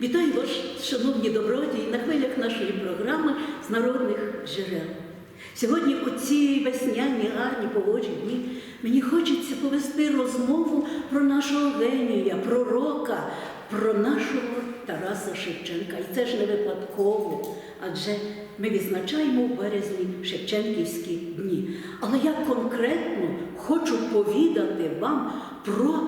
Вітаю вас, шановні добродії, на хвилях нашої програми з народних джерел. Сьогодні, у ці весняні гарні погоджі дні, мені хочеться повести розмову про нашого генія, пророка, про нашого Тараса Шевченка. І це ж не випадково, адже ми відзначаємо у березні Шевченківські дні. Але я конкретно хочу повідати вам про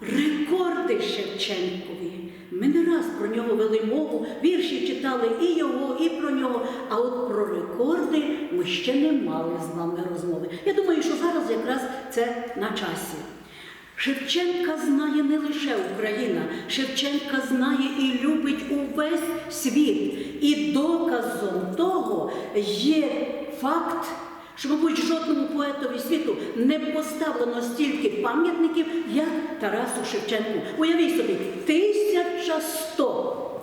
рекорди Шевченкові. Ми не раз про нього вели мову, вірші читали і його, і про нього. А от про рекорди ми ще не мали з вами розмови. Я думаю, що зараз якраз це на часі. Шевченка знає не лише Україна, Шевченка знає і любить увесь світ. І доказом того є факт, що, мабуть, жодному поетові не поставлено стільки пам'ятників, як Тарасу Шевченку. Уявіть собі, 1100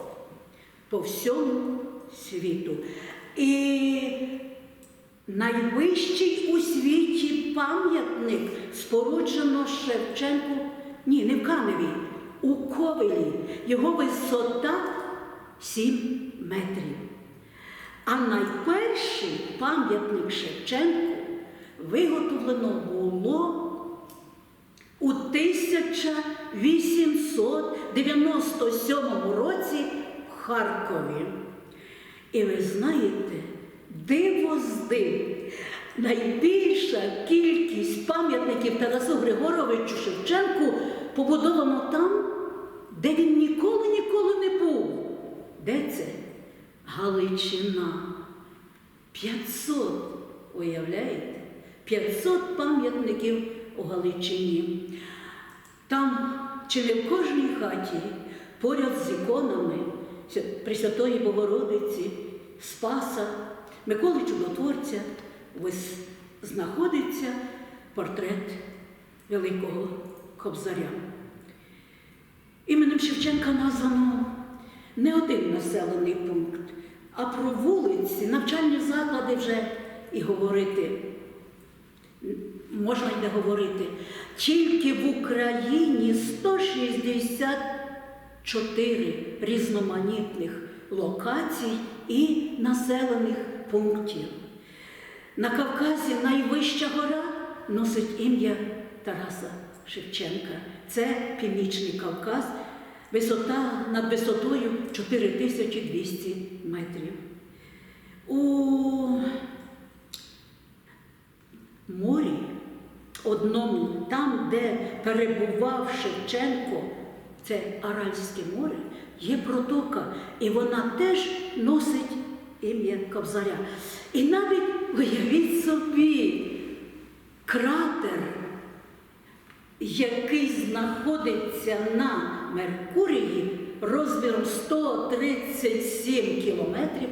по всьому світу. І найвищий у світі пам'ятник споруджено Шевченку, ні, не в Каневі, у Ковелі. Його висота 7 метрів. А найперший пам'ятник Шевченку виготовлено було у 1897 році в Харкові. І ви знаєте, диво з див, найбільша кількість пам'ятників Тарасу Григоровичу Шевченку побудовано там, де він ніколи ніколи не був. Де це? Галичина. 500, уявляєте? 500 пам'ятників у Галичині. Там чи не в кожній хаті, поряд з іконами Пресвятої Богородиці, Спаса, Миколи Чудотворця, ось знаходиться портрет Великого Кобзаря. Іменем Шевченка названо не один населений пункт, а про вулиці, навчальні заклади вже і говорити. Можна й не говорити. Тільки в Україні 164 різноманітних локацій і населених пунктів. На Кавказі найвища гора носить ім'я Тараса Шевченка. Це Північний Кавказ, висота над висотою 4200 метрів. У морі, одному, там, де перебував Шевченко, це Аральське море, є протока, і вона теж носить ім'я Кобзаря. І навіть уявіть собі, кратер, який знаходиться на Меркурії розміром 137 кілометрів,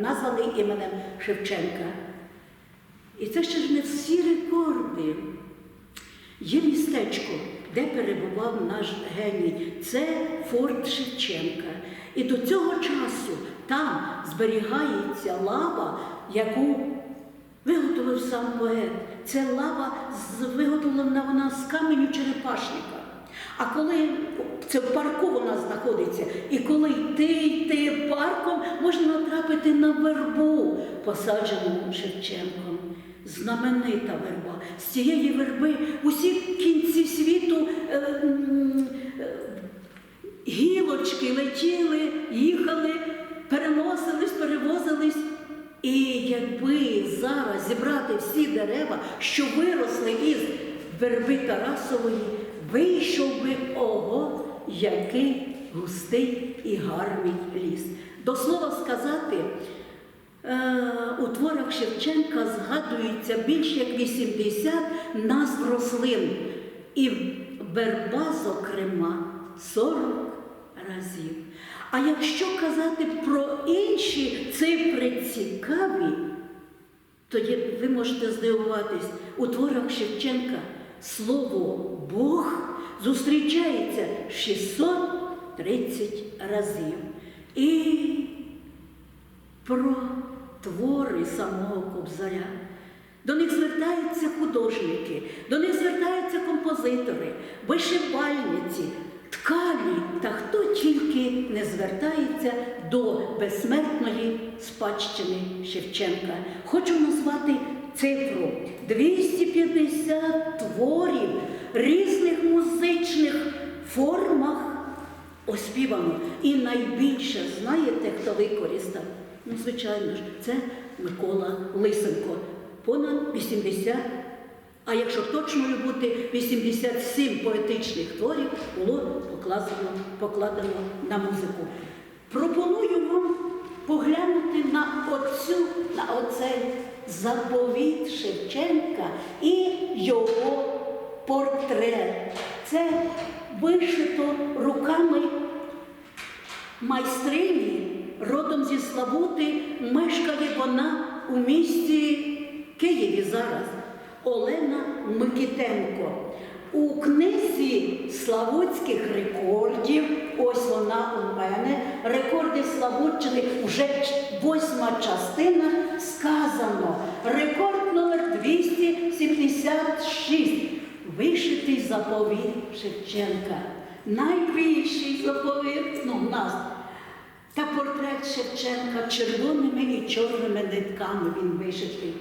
названий, іменем Шевченка. І це ще ж не всі рекорди. Є містечко, де перебував наш геній. Це Форт Шевченка. І до цього часу там зберігається лава, яку виготовив сам поет. Це лава виготовлена вона з каменю черепашника. А коли це в парку вона знаходиться, і коли йти йти парком, можна натрапити на вербу, посаджену Шевченком. Знаменита верба. З цієї верби усі кінці світу е, е, гілочки летіли, їхали, переносились, перевозились. І якби зараз зібрати всі дерева, що виросли із верби Тарасової, вийшов би ого, який густий і гарний ліс. До слова сказати, у творах Шевченка згадується більше як 80 назв рослин. І верба, зокрема, 40 разів. А якщо казати про інші цифри цікаві, то ви можете здивуватись, у творах Шевченка слово Бог зустрічається 630 разів. І про твори самого Кобзаря. До них звертаються художники, до них звертаються композитори, вишивальниці, ткалі та хто тільки не звертається до безсмертної спадщини Шевченка. Хочу назвати цифру 250 творів різних музичних формах оспівано. І найбільше знаєте, хто використав? Ну, звичайно ж, це Микола Лисенко. Понад 80, а якщо точною бути, 87 поетичних творів було покладено, покладено на музику. Пропоную вам поглянути на оцю, на оцей заповіт Шевченка і його портрет. Це вишито руками майстрині, родом зі Славути, мешкає вона у місті Києві зараз. Олена Микитенко. У книзі Славутських рекордів, ось вона у мене, рекорди Славутчини, вже восьма частина, сказано. Рекорд номер 276. Вишитий заповіт Шевченка. Найбільший заповіт ну, в нас. Та портрет Шевченка червоними і чорними нитками він вишитий.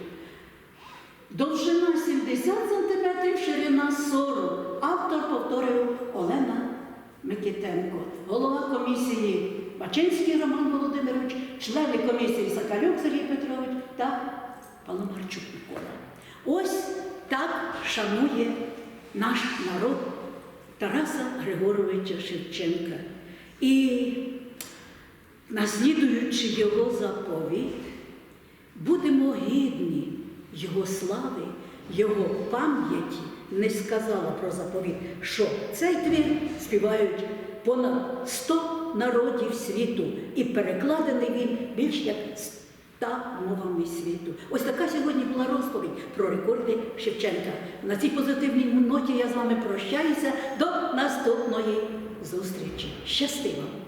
Довжина 70 см, ширина 40. Автор повторив Олена Микитенко, голова комісії Бачинський Роман Володимирович, члени комісії Сакалюк Сергій Петрович та Паламарчук Микола. Ось так шанує наш народ Тараса Григоровича Шевченка. І наслідуючи його заповідь, будемо гідні його слави, його пам'яті, не сказала про заповідь, що цей твір співають понад 100 народів світу, і перекладений він більш як 100 мовами світу. Ось така сьогодні була розповідь про рекорди Шевченка. На цій позитивній ноті я з вами прощаюся до наступної зустрічі. Щасти вам!